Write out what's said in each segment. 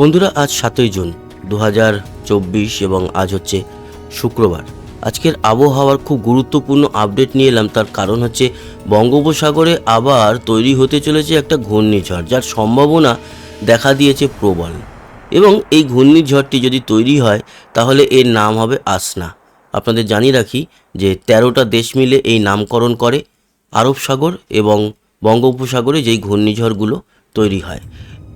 বন্ধুরা, আজ সাতই জুন দু হাজার চব্বিশ এবং আজ হচ্ছে শুক্রবার। আজকের আবহাওয়ার খুব গুরুত্বপূর্ণ আপডেট নিয়ে এলাম, তার কারণ হচ্ছে বঙ্গোপসাগরে আবার তৈরি হতে চলেছে একটা ঘূর্ণিঝড়, যার সম্ভাবনা দেখা দিয়েছে প্রবল। এবং এই ঘূর্ণিঝড়টি যদি তৈরি হয়, তাহলে এর নাম হবে আসনা। আপনাদের জানিয়ে রাখি যে তেরোটা দেশ মিলে এই নামকরণ করে, আরব সাগর এবং বঙ্গোপসাগরে যেই ঘূর্ণিঝড়গুলো তৈরি হয়।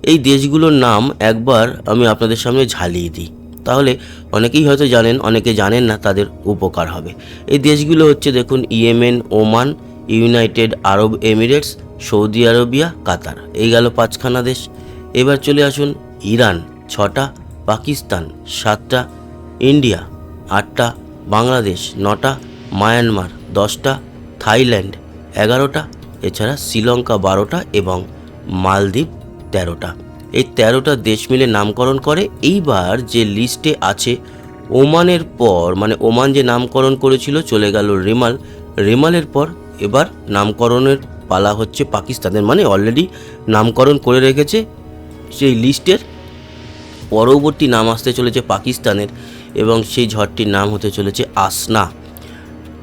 এই দেশগুলোর নাম একবার আমি আপনাদের সামনে ঝালিয়ে দিই। তাহলে অনেকেই হয়তো জানেন, অনেকে জানেন না তাদের উপকার হবে। এই দেশগুলো হচ্ছে দেখুন, Yemen, Oman, United Arab Emirates, Saudi Arabia, Qatar. এই গেল পাঁচখানা দেশ। এবার চলে আসুন, ইরান ছটা, পাকিস্তান সাতটা, ইন্ডিয়া আটটা, বাংলাদেশ নটা, মায়ানমার দশটা, থাইল্যান্ড এগারোটা, এছাড়া শ্রীলঙ্কা বারোটা এবং মালদ্বীপ তেরোটা। এই তেরোটা দেশ মিলে নামকরণ করে। এইবার যে লিস্টে আছে ওমানের পর মানে ওমান যে নামকরণ করেছিল, চলে গেল রেমাল। রেমালের পর এবার নামকরণের পালা হচ্ছে পাকিস্তানের। মানে অলরেডি নামকরণ করে রেখেছে। সেই লিস্টের পরবর্তী নাম আসতে চলেছে পাকিস্তানের এবং সেই ঝড়টির নাম হতে চলেছে আসনা।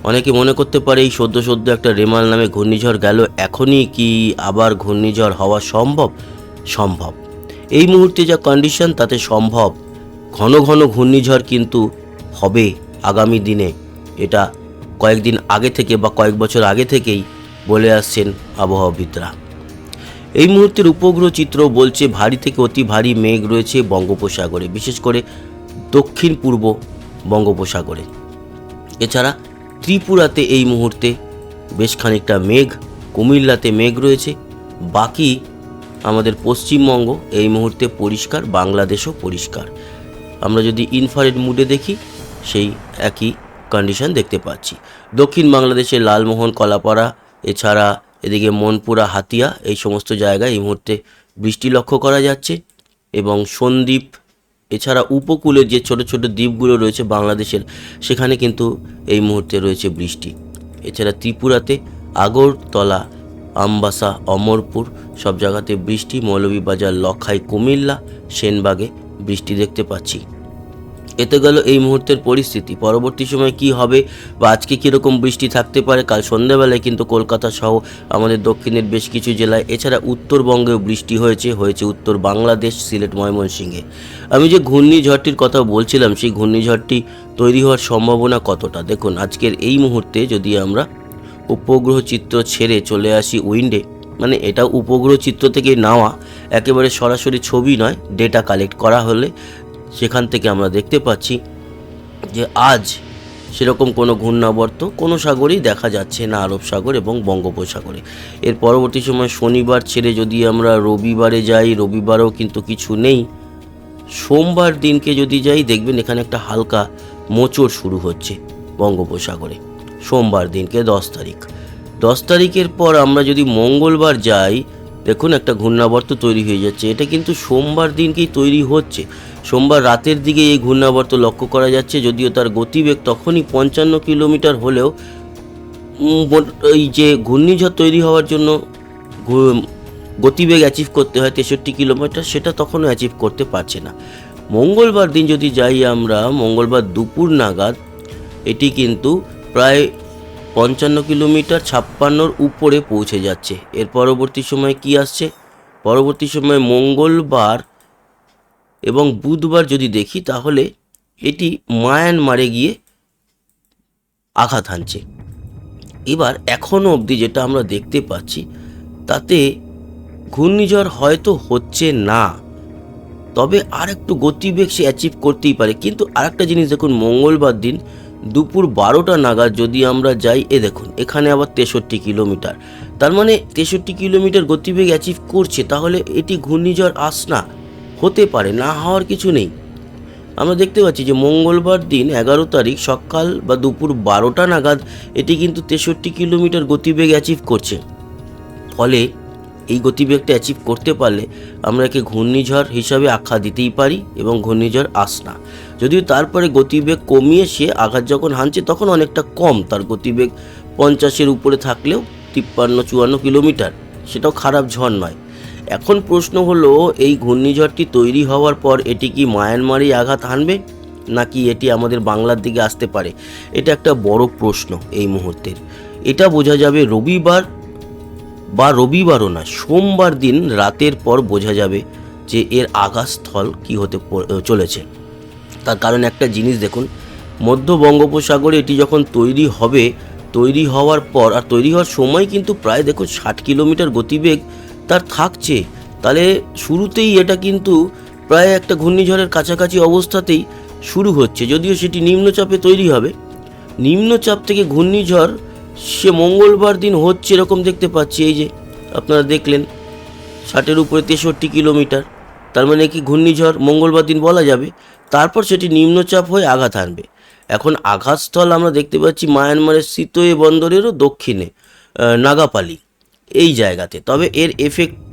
অনেকে মনে করতে পারে এই সদ্য সদ্য একটা রেমাল নামে ঘূর্ণিঝড় গেল। এখনই কি আবার ঘূর্ণিঝড় হওয়া সম্ভব? সম্ভব। এই মুহূর্তে যা কন্ডিশন তাতে সম্ভব ঘন ঘন ঘূর্ণিঝড় কিন্তু হবে আগামী দিনে। এটা কয়েকদিন আগে থেকে বা কয়েক বছর আগে থেকেই বলে আসছেন আবহাওয়াবিদরা এই মুহূর্তের উপগ্রহ চিত্র বলছে ভারী থেকে অতি ভারী মেঘ রয়েছে বঙ্গোপসাগরে, বিশেষ করে দক্ষিণ পূর্ব বঙ্গোপসাগরে। এছাড়া ত্রিপুরাতে এই মুহূর্তে বেশ খানিকটা মেঘ, কুমিল্লাতে মেঘ রয়েছে। বাকি আমাদের পশ্চিমবঙ্গ এই মুহূর্তে পরিষ্কার, বাংলাদেশও পরিষ্কার। আমরা যদি ইনফারেড মুডে দেখি, সেই একই কন্ডিশন দেখতে পাচ্ছি। দক্ষিণ বাংলাদেশের লালমোহন, কলাপাড়া, এছাড়া এদিকে মনপুরা, হাতিয়া, এই সমস্ত জায়গায় এই মুহূর্তে বৃষ্টি লক্ষ্য করা যাচ্ছে এবং সন্দ্বীপ, এছাড়া উপকূলের যে ছোট ছোট দ্বীপগুলো রয়েছে বাংলাদেশের, সেখানে কিন্তু এই মুহূর্তে রয়েছে বৃষ্টি। এছাড়া ত্রিপুরাতে আগরতলা আমবাসা, অমরপুর, সব জায়গাতে বৃষ্টি, মৌলভীবাজার, লখাই, কুমিল্লা, সেনবাগে বৃষ্টি দেখতে পাচ্ছি। এতে গেল এই মুহূর্তের পরিস্থিতি। পরবর্তী সময় কি হবে বা আজকে কীরকম বৃষ্টি থাকতে পারে, কাল সন্ধ্যাবেলায় কিন্তু কলকাতা সহ আমাদের দক্ষিণের বেশ কিছু জেলায়, এছাড়া উত্তরবঙ্গেও বৃষ্টি হয়েছে হয়েছে উত্তর বাংলাদেশ, সিলেট, ময়মনসিংহে। আমি যে ঘূর্ণিঝড়টির কথা বলছিলাম, সেই ঘূর্ণিঝড়টি তৈরি হওয়ার সম্ভাবনা কতটা? দেখুন, আজকের এই মুহূর্তে যদি আমরা উপগ্রহ চিত্র ছেড়ে চলে আসি উইন্ডে। মানে এটা উপগ্রহ চিত্র থেকে নেওয়া একেবারে সরাসরি ছবি নয় ডেটা কালেক্ট করা হলে সেখান থেকে আমরা দেখতে পাচ্ছি যে আজ সেরকম কোনো ঘূর্ণাবর্ত কোনো সাগরেই দেখা যাচ্ছে না, আরব সাগর এবং বঙ্গোপসাগরে। এর পরবর্তী সময় শনিবার ছেড়ে যদি আমরা রবিবারে যাই, রবিবারেও কিন্তু কিছু নেই। সোমবার দিনকে যদি যাই, দেখবেন এখানে একটা হালকা মোচড় শুরু হচ্ছে বঙ্গোপসাগরে। সোমবার দিনকে দশ তারিখ। দশ তারিখের পর আমরা যদি মঙ্গলবার যাই, দেখুন একটা ঘূর্ণাবর্ত তৈরি হয়ে যাচ্ছে। এটা কিন্তু সোমবার দিনকেই তৈরি হচ্ছে। সোমবার রাতের দিকে এই ঘূর্ণাবর্ত লক্ষ্য করা যাচ্ছে, যদিও তার গতিবেগ তখনই পঞ্চান্ন কিলোমিটার হলেও এই যে ঘূর্ণিঝড় তৈরি হওয়ার জন্য গতিবেগ অ্যাচিভ করতে হয় তেষট্টি কিলোমিটার, সেটা তখনও অ্যাচিভ করতে পারছে না। মঙ্গলবার দিন যদি যাই আমরা, মঙ্গলবার দুপুর নাগাদ, এটি কিন্তু প্রায় পঞ্চান্ন কিলোমিটার ছাপ্পান্নর উপরে পৌঁছে যাচ্ছে। এর পরবর্তী সময় কি আসছে? পরবর্তী সময় মঙ্গলবার এবং বুধবার যদি দেখি, তাহলে এটি মায়ানমারে গিয়ে আঘাত হানছে। এবার এখনও অবধি যেটা আমরা দেখতে পাচ্ছি, তাতে ঘূর্ণিঝড় হয়তো হচ্ছে না, তবে আর একটু গতিবেগ সে অ্যাচিভ করতেই পারে। কিন্তু আরেকটা জিনিস দেখুন, মঙ্গলবার দিন দুপুর বারোটা নাগাদ যদি আমরা যাই, এ দেখুন, এখানে আবার তেষট্টি কিলোমিটার। তার মানে তেষট্টি কিলোমিটার গতিবেগ অ্যাচিভ করছে, তাহলে এটি ঘূর্ণিঝড় আসনা, হতে পারে, না হওয়ার কিছু নেই। আমরা দেখতে পাচ্ছি যে মঙ্গলবার দিন এগারো তারিখ সকাল বা দুপুর বারোটা নাগাদ এটি কিন্তু তেষট্টি কিলোমিটার গতিবেগ অ্যাচিভ করছে। ফলে এই গতিবেগটা অ্যাচিভ করতে পারলে আমরা একে ঘূর্ণিঝড় হিসাবে আখ্যা দিতেই পারি এবং ঘূর্ণিঝড় আসনা যদিও তারপরে গতিবেগ কমিয়ে সে আঘাত যখন হানছে, তখন অনেকটা কম। তার গতিবেগ পঞ্চাশের উপরে থাকলেও তিপ্পান্ন, চুয়ান্ন কিলোমিটার। সেটাও খারাপ ঝড় নয়। এখন প্রশ্ন হলো, এই ঘূর্ণিঝড়টি তৈরি হওয়ার পর এটি কি মায়ানমারেই আঘাত হানবে? নাকি এটি আমাদের বাংলার দিকে আসতে পারে? এটা একটা বড় প্রশ্ন এই মুহূর্তের। এটা বোঝা যাবে রবিবার বা রবিবারও না, সোমবার দিন রাতের পর বোঝা যাবে যে এর আকাশস্থল কি হতে চলেছে। তার কারণ একটা জিনিস দেখুন, মধ্য বঙ্গোপসাগরে এটি যখন তৈরি হবে, তৈরি হওয়ার পর, আর তৈরি হওয়ার সময় কিন্তু প্রায় দেখুন ষাট কিলোমিটার গতিবেগ তার থাকছে। তাহলে শুরুতেই এটা কিন্তু প্রায় একটা ঘূর্ণিঝড়ের কাছাকাছি অবস্থাতেই শুরু হচ্ছে, যদিও সেটি নিম্নচাপে তৈরি হবে। নিম্নচাপ থেকে ঘূর্ণিঝড় সে মঙ্গলবার দিন হচ্ছে এরকম দেখতে পাচ্ছি, এই যে আপনারা দেখলেন, ষাটের উপরে তেষট্টি কিলোমিটার, তার মানে কি ঘূর্ণিঝড় মঙ্গলবার দিন বলা যাবে, তারপর সেটি নিম্নচাপ হয়ে আঘাত আনবে এখন আঘাতস্থল আমরা দেখতে পাচ্ছি মায়ানমারের সিতোয়ে বন্দরেরও দক্ষিণে নাগাপালি, এই জায়গাতে। তবে এর এফেক্ট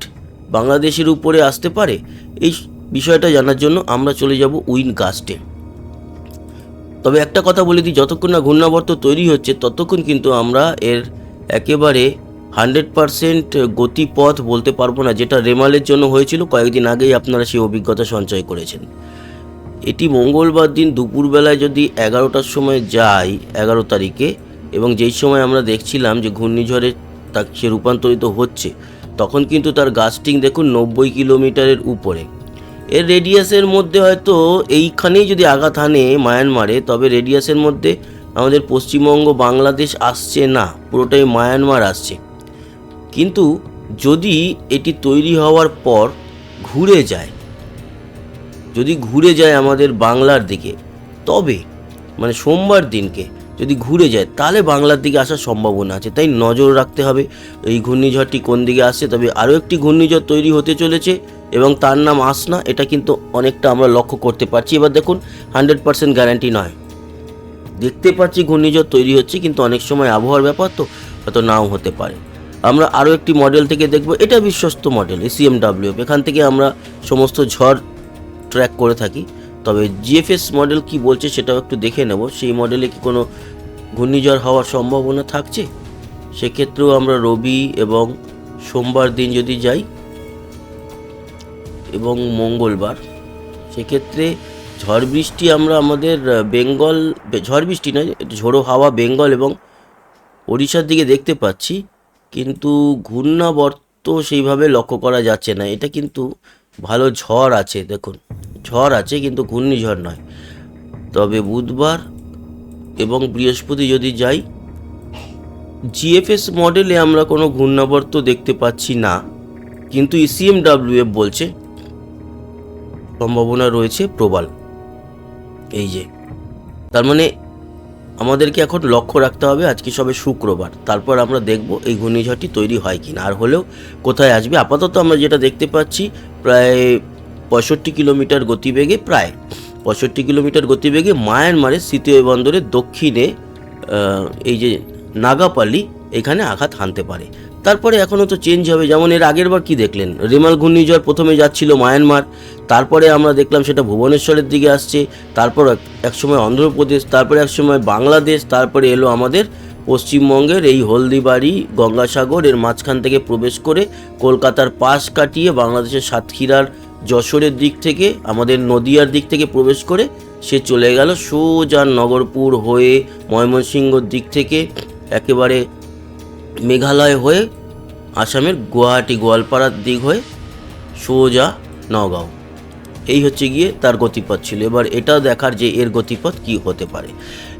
বাংলাদেশের উপরে আসতে পারে, এই বিষয়টা জানার জন্য আমরা চলে যাব উইন কাস্টে তবে একটা কথা বলে দিই, যতক্ষণ না ঘূর্ণাবর্ত তৈরি হচ্ছে, ততক্ষণ কিন্তু আমরা এর একেবারে হান্ড্রেড পারসেন্ট গতিপথ বলতে পারব না, যেটা রেমালের জন্য হয়েছিল। কয়েকদিন আগেই আপনারা সেই অভিজ্ঞতা সঞ্চয় করেছেন। এটি মঙ্গলবার দিন দুপুরবেলায় যদি এগারোটার সময় যাই, এগারো তারিখে, এবং যেই সময় আমরা দেখছিলাম যে ঘূর্ণিঝড়ে তা সে রূপান্তরিত হচ্ছে, তখন কিন্তু তার গাস্টিং দেখুন নব্বই কিলোমিটারের উপরে। এর রেডিয়াসের মধ্যে হয়তো এইখানেই যদি আঘাত হানে মায়ানমারে, তবে রেডিয়াসের মধ্যে আমাদের পশ্চিমবঙ্গ, বাংলাদেশ আসছে না, পুরোটাই মায়ানমার আসছে। কিন্তু যদি এটি তৈরি হওয়ার পর ঘুরে যায়, যদি ঘুরে যায় আমাদের বাংলার দিকে, তবে মানে সোমবার দিনকে যদি ঘুরে যায়, তাহলে বাংলার দিকে আসার সম্ভাবনা আছে। তাই নজর রাখতে হবে, এই ঘূর্ণিঝড়টি কোন দিকে আসছে? তবে আরও একটি ঘূর্ণিঝড় তৈরি হতে চলেছে, এবং তার নাম আসনা, এটা কিন্তু অনেকটা আমরা লক্ষ্য করতে পারছি। এবার দেখুন, হান্ড্রেড পার্সেন্ট গ্যারান্টি নয়। দেখতে পাচ্ছি ঘূর্ণিঝড় তৈরি হচ্ছে, কিন্তু অনেক সময় আবহাওয়ার ব্যাপার তো, হয়তো নাও হতে পারে। আমরা আরও একটি মডেল থেকে দেখব, এটা বিশ্বস্ত মডেল এসিএমডাব্লিউ এখান থেকে আমরা সমস্ত ঝড় ট্র্যাক করে থাকি। তবে জিএফএস মডেল কি বলছে সেটাও একটু দেখে নেব। সেই মডেলে কি কোনো ঘূর্ণিঝড় হওয়ার সম্ভাবনা থাকছে? সেক্ষেত্রেও আমরা রবি এবং সোমবার দিন যদি যাই এবং মঙ্গলবার, সেক্ষেত্রে ঝড় বৃষ্টি আমরা আমাদের বেঙ্গল, ঝড় বৃষ্টি নয়, ঝোড়ো হাওয়া বেঙ্গল এবং ওড়িশার দিকে দেখতে পাচ্ছি, কিন্তু ঘূর্ণাবর্ত সেইভাবে লক্ষ্য করা যাচ্ছে না। এটা কিন্তু ভালো ঝড় আছে, দেখুন। ঝড় আছে কিন্তু ঘূর্ণিঝড় নয়। তবে বুধবার এবং বৃহস্পতি যদি যাই জিএফএস মডেলে আমরা কোনো ঘূর্ণাবর্ত দেখতে পাচ্ছি না। কিন্তু E ইসিএমডাব্লিউএফ বলছে, সম্ভাবনা রয়েছে প্রবল। এই যে, তার মানে আমাদেরকে এখন লক্ষ্য রাখতে হবে আজকে সবে শুক্রবার। তারপর আমরা দেখব এই ঘূর্ণিঝড়টি তৈরি হয় কি না আর হলেও কোথায় আসবে? আপাতত আমরা যেটা দেখতে পাচ্ছি, প্রায় পঁয়ষট্টি কিলোমিটার গতিবেগে প্রায়। পঁয়ষট্টি কিলোমিটার গতিবেগে মায়ানমারের সিতীয় বন্দরের দক্ষিণে এই যে নাগাপালি এখানে আঘাত হানতে পারে। তারপরে এখনও তো চেঞ্জ হবে। যেমন এর আগের বার কি দেখলেন? রেমাল ঘূর্ণিঝড় প্রথমে যাচ্ছিল মায়ানমার। তারপরে আমরা দেখলাম সেটা ভুবনেশ্বরের দিকে আসছে। তারপর এক- একসময় অন্ধ্রপ্রদেশ, তারপরে একসময় বাংলাদেশ, তারপরে এলো আমাদের পশ্চিমবঙ্গের এই হলদিবাড়ি, গঙ্গাসাগর, এর মাঝখান থেকে প্রবেশ করে কলকাতার পাশ কাটিয়ে বাংলাদেশের সাতক্ষীরার যশোরের দিক থেকে, আমাদের নদিয়ার দিক থেকে প্রবেশ করে সে চলে গেল সোজা নগরপুর হয়ে ময়মনসিংহর দিক থেকে, একেবারে মেঘালয় হয়ে আসামের গুয়াহাটি গোয়ালপাড়ার দিক হয়ে সোজা নগাঁও। এই হচ্ছে গিয়ে তার গতিপথ ছিল। এবার এটা দেখার যে এর গতিপথ কি হতে পারে।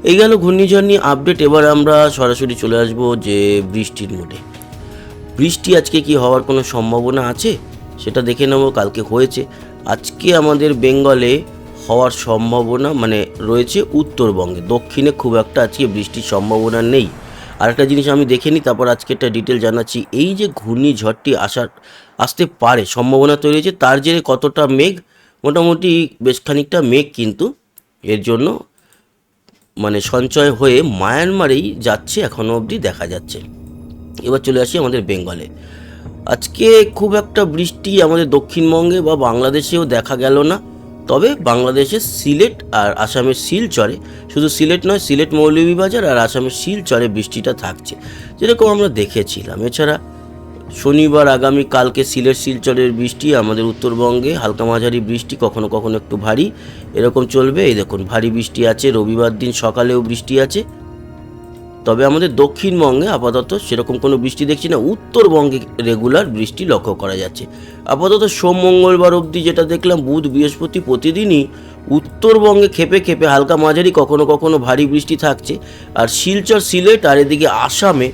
এই গেল ঘূর্ণিঝড় নিয়ে আপডেট এবার আমরা সরাসরি চলে আসব যে বৃষ্টির মোডে বৃষ্টি আজকে কি হওয়ার কোনো সম্ভাবনা আছে? সেটা দেখে নেব, কালকে হয়েছে। আজকে আমাদের বেঙ্গলে হওয়ার সম্ভাবনা মানে রয়েছে উত্তরবঙ্গে। দক্ষিণে খুব একটা আজকে বৃষ্টির সম্ভাবনা নেই। আর একটা জিনিস আমি দেখে নিই, তারপর আজকে একটা ডিটেল জানাচ্ছি। এই যে ঘূর্ণিঝড়টি আসার, আসতে পারে, সম্ভাবনা তৈরি হয়েছে, তার জেরে কতটা মেঘ? মোটামুটি বেশ খানিকটা মেঘ কিন্তু এর জন্য মানে সঞ্চয় হয়ে মায়ানমারেই যাচ্ছে এখনও অবধি দেখা যাচ্ছে। এবার চলে আসি আমাদের বেঙ্গলে। আজকে খুব একটা বৃষ্টি আমাদের দক্ষিণবঙ্গে বা বাংলাদেশেও দেখা গেল না। তবে বাংলাদেশের সিলেট আর আসামের শিলচরে শুধু সিলেট নয়, সিলেট মৌলভীবাজার আর আসামের শিলচরে বৃষ্টিটা থাকছে, যেরকম আমরা দেখেছিলাম। এছাড়া শনিবার আগামী কালকে সিলেট শিলচরের বৃষ্টি, আমাদের উত্তরবঙ্গে হালকা মাঝারি বৃষ্টি, কখনো কখনো একটু ভারী, এরকম চলবে। এই দেখুন, ভারী বৃষ্টি আছে, রবিবার দিন সকালেও বৃষ্টি আছে। তবে আমাদের দক্ষিণবঙ্গে আপাতত সেরকম কোনো বৃষ্টি দেখছি না। উত্তরবঙ্গে রেগুলার বৃষ্টি লক্ষ্য করা যাচ্ছে। আপাতত সোম, মঙ্গলবার অবধি যেটা দেখলাম, বুধ, বৃহস্পতি প্রতিদিনই উত্তরবঙ্গে খেপে খেপে হালকা মাঝারি, কখনো কখনো ভারী বৃষ্টি থাকছে। আর শিলচর, সিলেট আর এদিকে আসামে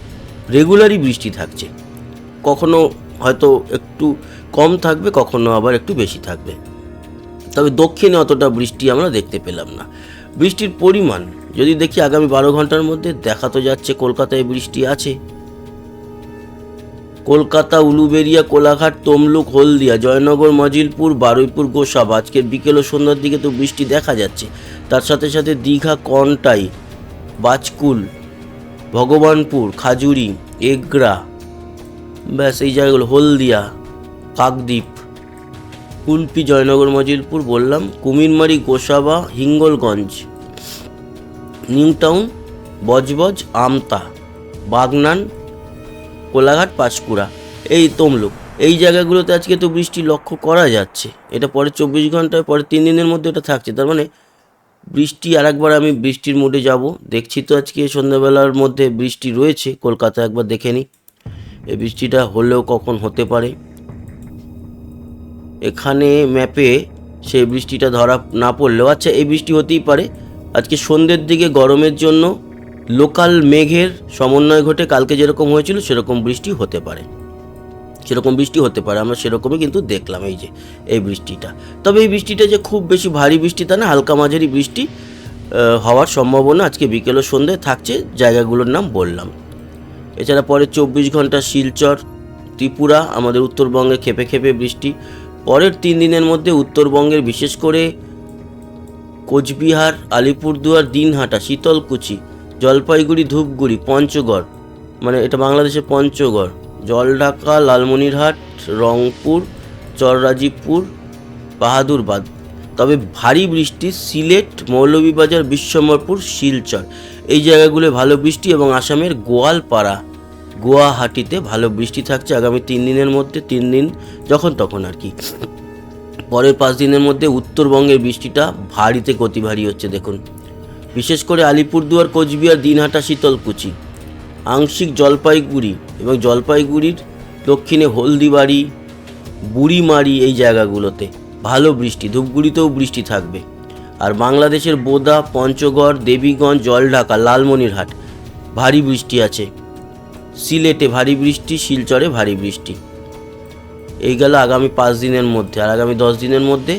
রেগুলারই বৃষ্টি থাকছে। কখনো হয়তো একটু কম থাকবে, কখনো আবার একটু বেশি থাকবে। তবে দক্ষিণে অতটা বৃষ্টি আমরা দেখতে পেলাম না। বৃষ্টির পরিমাণ যদি দেখি আগামী বারো ঘণ্টার মধ্যে দেখা তো যাচ্ছে কলকাতায় বৃষ্টি আছে। কলকাতা, উলুবেরিয়া, কোলাঘাট, তমলুক, হলদিয়া, জয়নগর, মজিলপুর, বারুইপুর, গোসাব। আজকের বিকেল ও সন্ধ্যার দিকে তো বৃষ্টি দেখা যাচ্ছে। তার সাথে সাথে দীঘা, কনটাই, বাজকুল, ভগবানপুর, খাজুরি, এগরা, ব্যাস এই জায়গাগুলো, হলদিয়া, কাকদ্বীপ কুলপি জয়নগর, মজিলপুর বললাম, কুমিরমারি, গোসাবা, হিঙ্গলগঞ্জ। নিউ টাউন বজবজ, আমতা, বাগনান, কোলাঘাট পাঁশকুড়া এই তমলুক। এই জায়গাগুলোতে আজকে তো বৃষ্টি লক্ষ্য করা যাচ্ছে। এটা পরে চব্বিশ ঘন্টায়, পরে তিন দিনের মধ্যে এটা থাকছে। তার মানে বৃষ্টি আরেকবার আমি বৃষ্টির মোডে যাব। দেখছি তো আজকে সন্ধ্যাবেলার মধ্যে বৃষ্টি রয়েছে। কলকাতা একবার দেখে নিই এই বৃষ্টিটা হলেও কখন হতে পারে? এখানে ম্যাপে সেই বৃষ্টিটা ধরা না পড়লেও আচ্ছা এই বৃষ্টি হতেই পারে। আজকে সন্ধ্যের দিকে গরমের জন্য লোকাল মেঘের সমন্বয় ঘটে কালকে যেরকম হয়েছিল, সেরকম বৃষ্টি হতে পারে। সেরকম বৃষ্টি হতে পারে, আমরা সেরকমই কিন্তু দেখলাম এই যে, এই বৃষ্টিটা। তবে এই বৃষ্টিটা যে খুব বেশি ভারী বৃষ্টি তা না, হালকা মাঝারি বৃষ্টি হওয়ার সম্ভাবনা আজকে বিকেল ও সন্ধ্যায় থাকছে, জায়গাগুলোর নাম বললাম। এছাড়া পরে চব্বিশ ঘণ্টা শিলচর, ত্রিপুরা, আমাদের উত্তরবঙ্গে খেপে খেপে বৃষ্টি। পরের তিন দিনের মধ্যে উত্তরবঙ্গের বিশেষ করে কোচবিহার, আলিপুরদুয়ার, দিনহাটা, শীতলকুচি, জলপাইগুড়ি, ধূপগুড়ি, পঞ্চগড়। মানে এটা বাংলাদেশের পঞ্চগড়। জলঢাকা, লালমনিরহাট, রংপুর, চররাজীবপুর, বাহাদুরবাদ। তবে ভারী বৃষ্টি সিলেট, মৌলভীবাজার, বিশ্বম্বরপুর, শিলচর। এই জায়গাগুলো ভালো বৃষ্টি এবং আসামের গোয়ালপাড়া, গুয়াহাটিতে ভালো বৃষ্টি থাকছে আগামী তিন দিনের মধ্যে, তিন দিন যখন তখন আর কি। পরের পাঁচ দিনের মধ্যে উত্তরবঙ্গের বৃষ্টিটা ভারীতে অতি ভারী হচ্ছে, দেখুন। বিশেষ করে আলিপুরদুয়ার, কোচবিহার, দিনহাটা, শীতলকুচি। আংশিক জলপাইগুড়ি এবং জলপাইগুড়ির দক্ষিণে হলদিবাড়ি, বুড়িমারি এই জায়গাগুলোতে ভালো বৃষ্টি, ধূপগুড়িতেও বৃষ্টি থাকবে। আর বাংলাদেশের বোদা, পঞ্চগড়, দেবীগঞ্জ, জলঢাকা, লালমনিরহাট ভারী বৃষ্টি আছে। সিলেটে ভারী বৃষ্টি, শিলচরে ভারী বৃষ্টি। এই গেল আগামী পাঁচ দিনের মধ্যে। আর আগামী দশ দিনের মধ্যে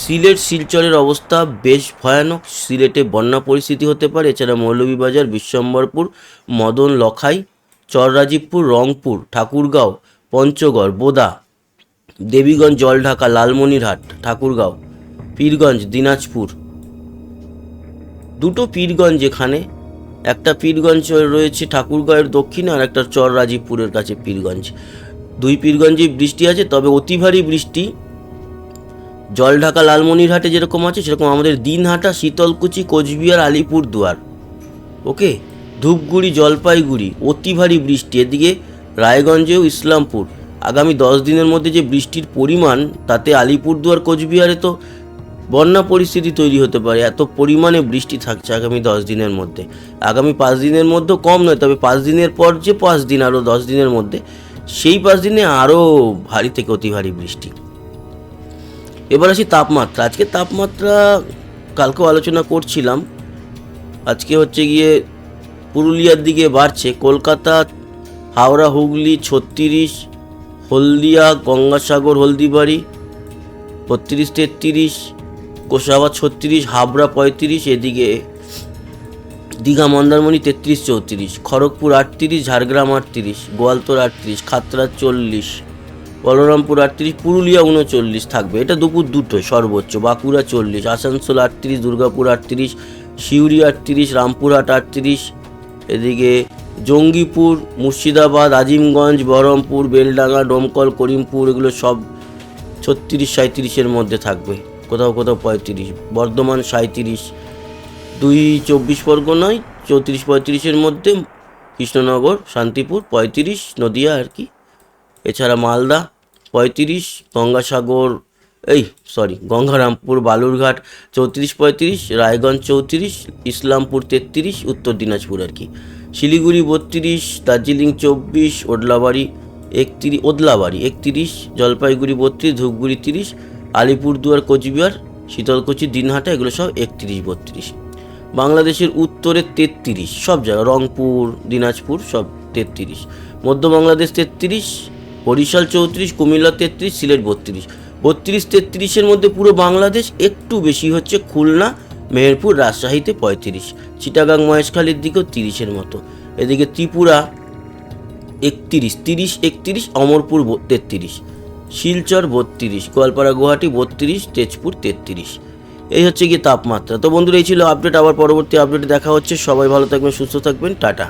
সিলেট শিলচরের অবস্থা বেশ ভয়ানক। সিলেটে বন্যা পরিস্থিতি হতে পারে। এছাড়া মৌলভীবাজার, বিশ্বম্বরপুর, মদন, লখাই, চররাজীবপুর, রংপুর, ঠাকুরগাঁও, পঞ্চগড়, বোদা, দেবীগঞ্জ, জলঢাকা, লালমনিরহাট, ঠাকুরগাঁও, পীরগঞ্জ, দিনাজপুর। দুটো পীরগঞ্জ এখানে। একটা পীরগঞ্জ রয়েছে ঠাকুরগাঁয়ের দক্ষিণে আর একটা চররাজীবপুরের কাছে পীরগঞ্জ। দুই পীরগঞ্জে বৃষ্টি আছে, তবে অতি ভারী বৃষ্টি। জলঢাকা লালমনিরহাটে যেরকম আছে, সেরকম আমাদের দিনহাটা, শীতলকুচি, কোচবিহার, আলিপুরদুয়ার। ওকে ধূপগুড়ি, জলপাইগুড়ি, অতি ভারী বৃষ্টি। এদিকে রায়গঞ্জেও ইসলামপুর। আগামী দশ দিনের মধ্যে যে বৃষ্টির পরিমাণ, তাতে আলিপুরদুয়ার, কোচবিহারে তো বন্যা পরিস্থিতি তৈরি হতে পারে, এত পরিমাণে বৃষ্টি থাকছে আগামী দশ দিনের মধ্যে। আগামী পাঁচ দিনের মধ্যেও কম নয়, তবে পাঁচ দিনের পর যে পাঁচ দিন, আরও দশ দিনের মধ্যে সেই পাঁচ দিনে আরও ভারী থেকে অতি ভারী বৃষ্টি। এবার আসি তাপমাত্রা। আজকে তাপমাত্রা কালকেও আলোচনা করছিলাম। আজকে হচ্ছে গিয়ে পুরুলিয়ার দিকে বাড়ছে। কলকাতা, হাওড়া, হুগলি, ছত্রিশ, হলদিয়া, গঙ্গাসাগর, হলদিবাড়ি বত্রিশ তেত্রিশ কোষাবা ছত্রিশ, হাবড়া পঁয়ত্রিশ, এদিকে দীঘা মন্দারমণি তেত্রিশ চৌত্রিশ, খড়গপুর আটত্রিশ, ঝাড়গ্রাম আটত্রিশ, গোয়ালতোর আটত্রিশ, খাতড়া চল্লিশ, বলরামপুর আটত্রিশ, পুরুলিয়া উনচল্লিশ থাকবে। এটা দুপুর দুটো সর্বোচ্চ। বাঁকুড়া চল্লিশ, আসানসোল আটত্রিশ, দুর্গাপুর আটত্রিশ, সিউড়ি আটত্রিশ, রামপুরহাট আটত্রিশ, এদিকে জঙ্গিপুর, মুর্শিদাবাদ, আজিমগঞ্জ, বহরমপুর, বেলডাঙ্গা, ডোমকল, করিমপুর, এগুলো সব ছত্রিশ সাঁত্রিশের মধ্যে থাকবে। কোথাও কোথাও পঁয়ত্রিশ, বর্ধমান সাঁত্রিশ দুই চব্বিশ পরগনায় চৌত্রিশ পঁয়ত্রিশের মধ্যে কৃষ্ণনগর, শান্তিপুর, পঁয়ত্রিশ, নদিয়া আর কি। এছাড়া মালদা, পঁয়ত্রিশ, গঙ্গাসাগর, এই সরি গঙ্গারামপুর, বালুরঘাট, চৌত্রিশ পঁয়ত্রিশ, রায়গঞ্জ চৌত্রিশ, ইসলামপুর তেত্রিশ, উত্তর দিনাজপুর আর কি। শিলিগুড়ি বত্রিশ, দার্জিলিং চব্বিশ, ওডলাবাড়ি একত্রিশ ওদলাবাড়ি একত্রিশ, জলপাইগুড়ি বত্রিশ, ধূপগুড়ি তিরিশ, আলিপুরদুয়ার, কোচবিহার, শীতলকুচি, দিনহাটা, এগুলো সব একত্রিশ, বত্রিশ। বাংলাদেশের উত্তরে তেত্রিশ, সব জায়গা রংপুর, দিনাজপুর, সব তেত্রিশ। মধ্য বাংলাদেশ তেত্রিশ, বরিশাল চৌত্রিশ, কুমিল্লা তেত্রিশ, সিলেট বত্রিশ। বত্রিশ, তেত্রিশের মধ্যে পুরো বাংলাদেশ একটু বেশি হচ্ছে খুলনা, মেহেরপুর, রাজশাহীতে পঁয়ত্রিশ। চিটাগাং, মহেশখালীর দিকেও তিরিশের মতো। এদিকে ত্রিপুরা একত্রিশ, তিরিশ, একত্রিশ, অমরপুর তেত্রিশ। শিলচর বত্রিশ, গোয়ালপাড়া, গুয়াহাটি বত্রিশ, তেজপুর তেত্রিশ। এই হচ্ছে গিয়ে তাপমাত্রা। তো বন্ধুরা, এই ছিল আপডেট আবার পরবর্তী আপডেটে দেখা হচ্ছে। সবাই ভালো থাকবেন, সুস্থ থাকবেন। টাটা।